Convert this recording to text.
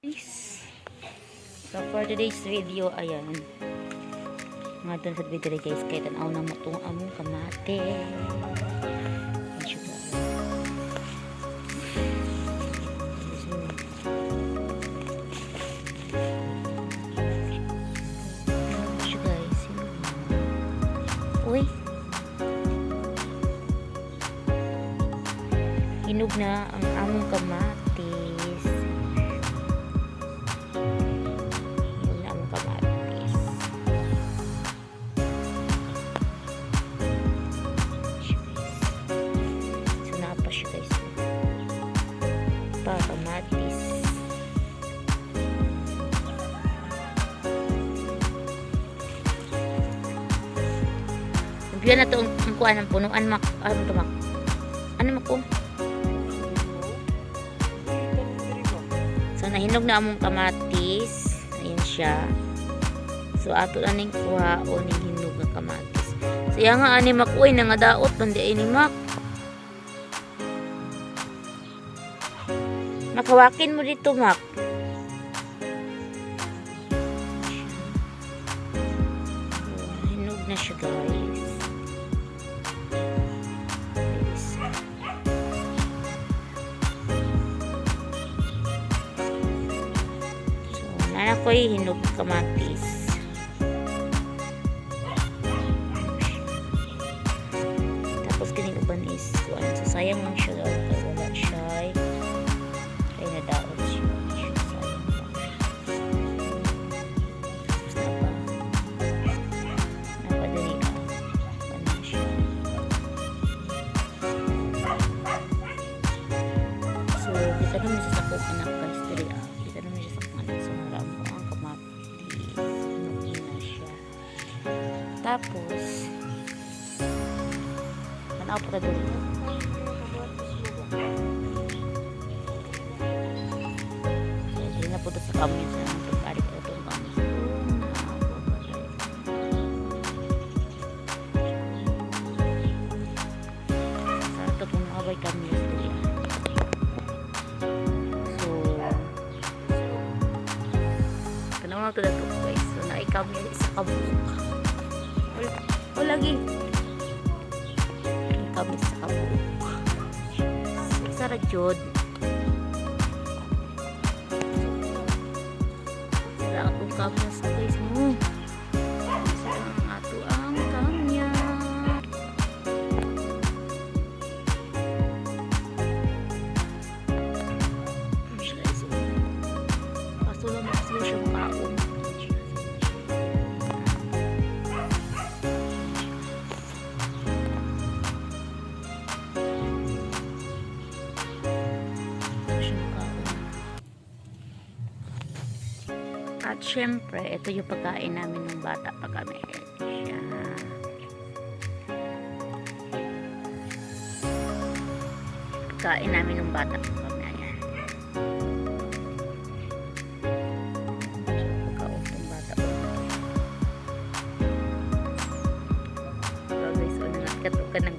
guys. So for today's video, ayan. Nga dun sa video guys, kaya tanaw na mo itong among kamate. Uy. Hinog na ang among kamatis. Pa, kamatis. Bigyan na to ang, ang kuha ng punuan mak. Ano to mak? Ano mak ko? So nahinog na among kamatis. Ayan siya. So ato na ning kuha o ning hinog nga kamatis. So yan nga ani mak uy nga daot pandi ni mak. Makawakin mo dito mak. So, hinog na siya. Guys. So, nana ko'y hinog kamatis. Tapos kining uban is kuan so sayang lang siya daw naman sa anak guys. Dili ah. Kita naman siya sa kong anak. So, harap mo ang kamatis. Hinugin na siya. Tapos, manaw pa dito. So, dili na po sa kami sa pagkarik ko itong kami. Sa ito pong nakabay kami Na ito guys. So, naikaw niya isa kabuk. Wala lagi. Naikaw niya isa kabuk. So, Sara Jod. Sara akong At syempre, ito yung pagkain namin ng bata pa kami. Siya. Pagkain namin ng bata pa kami. Ayan. Pagkautong bata. So guys, so nangat ka ng